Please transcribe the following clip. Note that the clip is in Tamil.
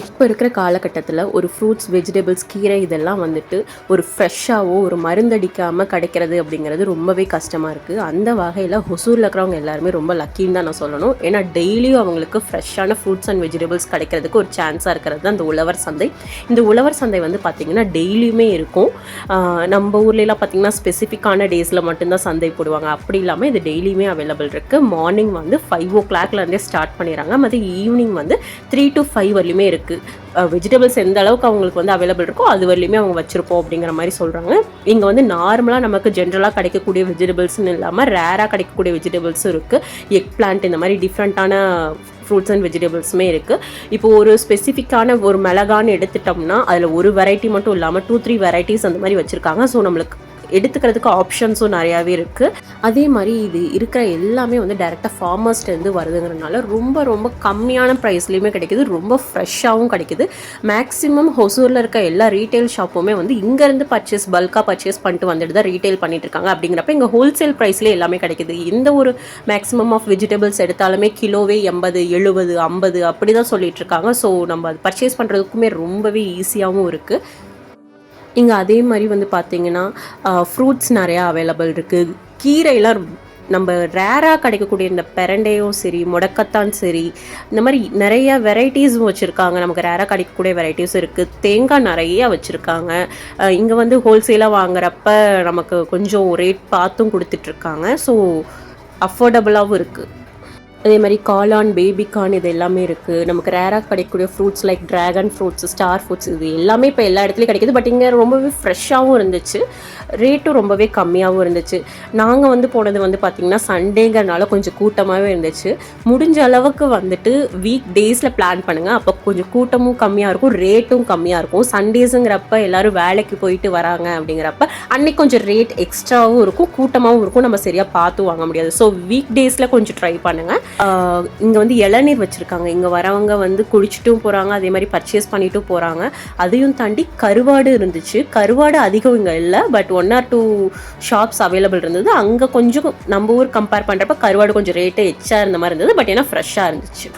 இப்போ இருக்கிற காலகட்டத்தில் ஒரு ஃப்ரூட்ஸ் வெஜிடபிள்ஸ் கீரை இதெல்லாம் வந்துட்டு ஒரு ஃப்ரெஷ்ஷாகவோ ஒரு மருந்தடிக்காமல் கிடைக்கிறது அப்படிங்கிறது ரொம்பவே கஷ்டமாக இருக்குது அந்த வகையில் ஹொசூரில் இருக்கிறவங்க எல்லாருமே ரொம்ப லக்கின்னு தான் நான் சொல்லணும். ஏன்னா டெய்லியும் அவங்களுக்கு ஃப்ரெஷ்ஷான ஃப்ரூட்ஸ் அண்ட் வெஜிடபிள்ஸ் கிடைக்கிறதுக்கு ஒரு சான்ஸாக இருக்கிறது தான் இந்த உழவர் சந்தை. இந்த உழவர் சந்தை வந்து பார்த்திங்கன்னா டெய்லியுமே இருக்கும். நம்ம ஊர்லலாம் பார்த்திங்கன்னா ஸ்பெசிஃபிக்கான டேஸில் மட்டும்தான் சந்தை போடுவாங்க. அப்படி இல்லாமல் இது டெய்லியுமே அவைலபிள் இருக்குது மார்னிங் வந்து ஃபைவ் ஓ கிளாக்லேருந்தே ஸ்டார்ட் பண்ணிடுறாங்க. மற்ற ஈவினிங் வந்து த்ரீ டு ஃபைவ் வரலையுமே இருக்குது வெஜிடபிள்ஸ் எந்த அளவுக்கு அவங்களுக்கு வந்து அவைலபிள் இருக்கோ அது வரலையுமே அவங்க வச்சுருப்போம் அப்படிங்கிற மாதிரி சொல்கிறாங்க இங்கே வந்து நார்மலாக நமக்கு ஜென்ரலாக கிடைக்கக்கூடிய வெஜிடபிள்ஸ்னு இல்லாமல் ரேராக கிடைக்கக்கூடிய வெஜிடபிள்ஸும் இருக்குது எக் பிளான்ட் இந்த மாதிரி டிஃப்ரெண்ட்டான ஃப்ரூட்ஸ் அண்ட் வெஜிடபிள்ஸுமே இருக்குது இப்போ ஒரு ஸ்பெசிஃபிக்கான ஒரு மிளகான்னு எடுத்துட்டோம்னா அதில் ஒரு வெரைட்டி மட்டும் இல்லாமல் டூ த்ரீ வெரைட்டிஸ் அந்த மாதிரி வச்சுருக்காங்க. ஸோ நம்மளுக்கு எடுத்துக்கிறதுக்கு ஆப்ஷன்ஸும் நிறையாவே இருக்குது அதே மாதிரி இது இருக்கிற எல்லாமே வந்து டேரெக்டாக ஃபார்மர்ஸ்லேருந்து வருதுங்கிறனால ரொம்ப ரொம்ப கம்மியான ப்ரைஸ்லேயுமே கிடைக்குது. ரொம்ப ஃப்ரெஷ்ஷாகவும் கிடைக்குது. மேக்ஸிமம் ஹொசூரில் இருக்க எல்லா ரீட்டைல் ஷாப்புமே வந்து இங்கேருந்து பர்ச்சேஸ் பல்காக பர்ச்சேஸ் பண்ணிட்டு வந்துட்டு தான் ரீட்டைல் பண்ணிட்டு இருக்காங்க. அப்படிங்கிறப்ப இங்கே ஹோல்சேல் ப்ரைஸ்லேயே எல்லாமே கிடைக்குது. எந்த ஒரு மேக்ஸிமம் ஆஃப் வெஜிடபிள்ஸ் எடுத்தாலுமே கிலோவே எண்பது எழுபது ஐம்பது அப்படி தான் சொல்லிட்டு இருக்காங்க. ஸோ நம்ம அது பர்ச்சேஸ் பண்ணுறதுக்குமே ரொம்பவே ஈஸியாகவும் இருக்குது இங்கே அதே மாதிரி வந்து பார்த்தீங்கன்னா ஃப்ரூட்ஸ் நிறையா அவைலபிள் இருக்குது கீரைலாம் நம்ம ரேராக கிடைக்கக்கூடிய இந்த பெரண்டையும் சரி முடக்கத்தான் சரி இந்த மாதிரி நிறைய வெரைட்டிஸும் வச்சுருக்காங்க. நமக்கு ரேராக கிடைக்கக்கூடிய வெரைட்டிஸும் இருக்குது தேங்காய் நிறைய வச்சுருக்காங்க. இங்கே வந்து ஹோல்சேலாக வாங்குறப்ப நமக்கு கொஞ்சம் ரேட் பார்த்தும் கொடுத்துட்ருக்காங்க ஸோ அஃபோர்டபுளாகவும் இருக்குது அதே மாதிரி காளான் பேபிகான் இது எல்லாமே இருக்குது நமக்கு ரேராக கிடைக்கக்கூடிய fruits like dragon fruits star fruits இது எல்லாமே இப்போ எல்லா இடத்துலையும் கிடைக்குது. பட் இங்கே ரொம்பவே ஃப்ரெஷ்ஷாகவும் இருந்துச்சு. ரேட்டும் ரொம்பவே கம்மியாகவும் இருந்துச்சு. நாங்கள் வந்து போனது வந்து பார்த்திங்கன்னா சண்டேங்கிறனால கொஞ்சம் கூட்டமாகவே இருந்துச்சு. முடிஞ்ச அளவுக்கு வந்துட்டு வீக் டேஸில் பிளான் பண்ணுங்கள் அப்போ கொஞ்சம் கூட்டமும் கம்மியாக இருக்கும் ரேட்டும் கம்மியாக இருக்கும். சண்டேஸுங்கிறப்ப எல்லோரும் வேலைக்கு போயிட்டு வராங்க அப்படிங்கிறப்ப அன்னைக்கு கொஞ்சம் ரேட் எக்ஸ்ட்ராவும் இருக்கும் கூட்டமாகவும் இருக்கும். நம்ம சரியாக பார்த்து வாங்க முடியாது. ஸோ வீக் டேஸில் கொஞ்சம் ட்ரை பண்ணுங்கள் இங்கே வந்து இளநீர் வச்சுருக்காங்க. இங்கே வரவங்க வந்து குடிச்சிட்டும் போகிறாங்க அதே மாதிரி பர்ச்சேஸ் பண்ணிட்டும் போகிறாங்க அதையும் தாண்டி கருவாடு இருந்துச்சு. கருவாடு அதிகம் இங்கே இல்லை but one or two shops available இருந்தது. அங்கே கொஞ்சம் நம்ம ஊர் கம்பேர் பண்ணுறப்ப கருவாடு கொஞ்சம் ரேட்டு எச்சா இருந்த மாதிரி இருந்தது பட் ஏன்னா ஃப்ரெஷ்ஷாக இருந்துச்சு.